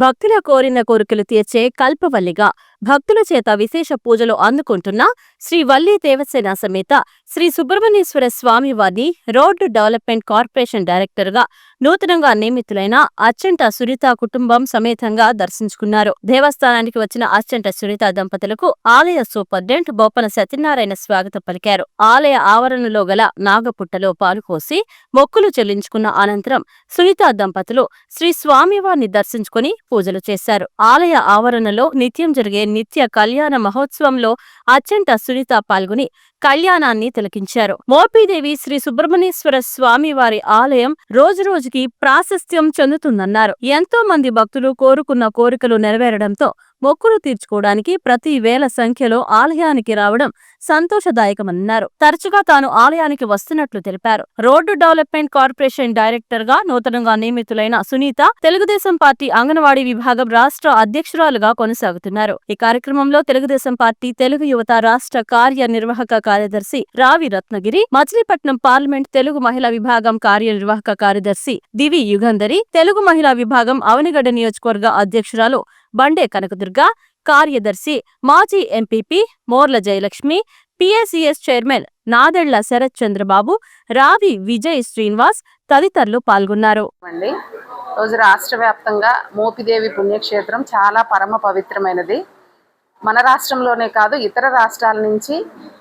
భక్తుల కోరిన కోరికలు తీర్చే కల్పవల్లిగా భక్తుల చేత విశేష పూజలు అందుకుంటున్న శ్రీ వల్లి దేవసేన సమేత శ్రీ సుబ్రహ్మణ్యేశ్వర స్వామి వారిని రోడ్డు డెవలప్మెంట్ కార్పొరేషన్ డైరెక్టర్గా నూతనంగా నియమితులైన అచ్చంట సురిత కుటుంబం సమేతంగా దర్శించుకున్నారు. దేవస్థానానికి వచ్చిన అచ్చంట సురిత దంపతులకు ఆలయ సూపర్డెంట్ బొప్పన సత్యనారాయణ స్వాగతం పలికారు. ఆలయ ఆవరణలో గల నాగపుట్టలో పాలుకోసి మొక్కులు చెల్లించుకున్న అనంతరం సునీత దంపతులు శ్రీ స్వామివారిని దర్శించుకుని పూజలు చేశారు. ఆలయ ఆవరణలో నిత్యం జరిగే నిత్య కళ్యాణ మహోత్సవంలో అచ్చంట సునీత పాల్గొని కళ్యాణాన్ని తిలకించారు. మోపిదేవి శ్రీ సుబ్రహ్మణ్యేశ్వర స్వామి వారి ఆలయం రోజురోజుకి ప్రాశస్త్యం చెందుతుందన్నారు. ఎంతో మంది భక్తులు కోరుకున్న కోరికలు నెరవేరడంతో మొక్కులు తీర్చుకోవడానికి ప్రతి వేల సంఖ్యలో ఆలయానికి రావడం సంతోషదాయకమన్నారు. తరచుగా తాను ఆలయానికి వస్తున్నట్లు తెలిపారు. రోడ్డు డెవలప్మెంట్ కార్పొరేషన్ డైరెక్టర్గా నూతనంగా నియమితులైన సునీత తెలుగుదేశం పార్టీ అంగన్వాడీ విభాగం రాష్ట్ర అధ్యక్షురాలుగా కొనసాగుతున్నారు. ఈ కార్యక్రమంలో తెలుగుదేశం పార్టీ తెలుగు యువత రాష్ట్ర కార్యనిర్వాహక కార్యదర్శి రావి రత్నగిరి మచిలీపట్నం పార్లమెంట్ తెలుగు మహిళా విభాగం కార్యనిర్వాహక కార్యదర్శి దివి యుగంధరి తెలుగు మహిళా విభాగం అవనిగడ్డ నియోజకవర్గ అధ్యక్షురాలు బండే కనకదుర్గ కార్యదర్శి మాజీ MPP Morla Jayalakshmi PSCS chairman Nadella Sarath Chandrababu Ravi Vijay Srinivas తదితరులు పాల్గొన్నారు. అండి రోజు రాష్ట్ర వ్యాప్తంగా మోపిదేవి పుణ్యక్షేత్రం చాలా పరమ పవిత్రమైనది. మన రాష్ట్రంలోనే కాదు ఇతర రాష్ట్రాల నుంచి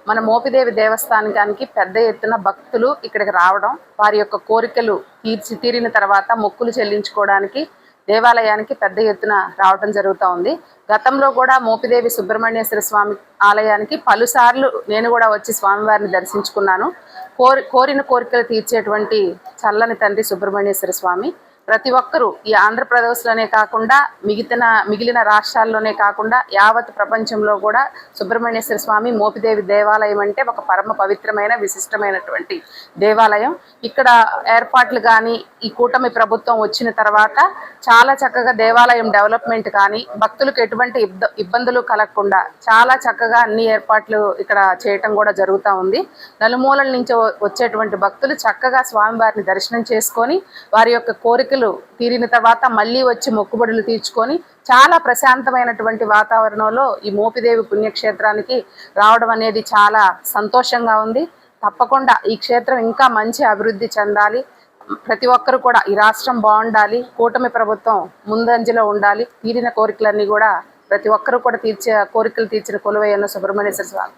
మన మోపిదేవి దేవస్థానానికి పెద్ద ఎత్తున భక్తులు ఇక్కడికి రావడం వారి యొక్క కోరికలు తీర్చి తీరిన తర్వాత మొక్కులు చెల్లించుకోవడానికి దేవాలయానికి పెద్ద ఎత్తున రావడం జరుగుతూ ఉంది. గతంలో కూడా మోపిదేవి సుబ్రహ్మణ్యేశ్వర స్వామి ఆలయానికి పలుసార్లు నేను కూడా వచ్చి స్వామివారిని దర్శించుకున్నాను. కోరి కోరిన కోరికలు తీర్చేటువంటి చల్లని తండ్రి సుబ్రహ్మణ్యేశ్వర స్వామి. ప్రతి ఒక్కరూ ఈ ఆంధ్రప్రదేశ్లోనే కాకుండా మిగిలిన మిగిలిన రాష్ట్రాల్లోనే కాకుండా యావత్ ప్రపంచంలో కూడా సుబ్రహ్మణ్యేశ్వర స్వామి మోపిదేవి దేవాలయం అంటే ఒక పరమ పవిత్రమైన విశిష్టమైనటువంటి దేవాలయం. ఇక్కడ ఏర్పాట్లు కానీ ఈ కూటమి ప్రభుత్వం వచ్చిన తర్వాత చాలా చక్కగా దేవాలయం డెవలప్మెంట్ కానీ భక్తులకు ఎటువంటి ఇబ్బందులు కలగకుండా చాలా చక్కగా అన్ని ఏర్పాట్లు ఇక్కడ చేయటం కూడా జరుగుతూ ఉంది. నలుమూలల నుంచి వచ్చేటువంటి భక్తులు చక్కగా స్వామివారిని దర్శనం చేసుకొని వారి యొక్క కోరికలు తీరిన తర్వాత మళ్ళీ వచ్చి మొక్కుబడులు తీర్చుకొని చాలా ప్రశాంతమైనటువంటి వాతావరణంలో ఈ మోపిదేవి పుణ్యక్షేత్రానికి రావడం అనేది చాలా సంతోషంగా ఉంది. తప్పకుండా ఈ క్షేత్రం ఇంకా మంచి అభివృద్ధి చెందాలి. ప్రతి ఒక్కరు కూడా ఈ రాష్ట్రం బాగుండాలి. కూటమి ప్రభుత్వం ముందంజలో ఉండాలి. తీరిన కోరికలన్నీ కూడా ప్రతి ఒక్కరు కూడా తీర్చే కోరికలు తీర్చిన కొలువైన సుబ్రహ్మణ్యేశ్వర స్వామి.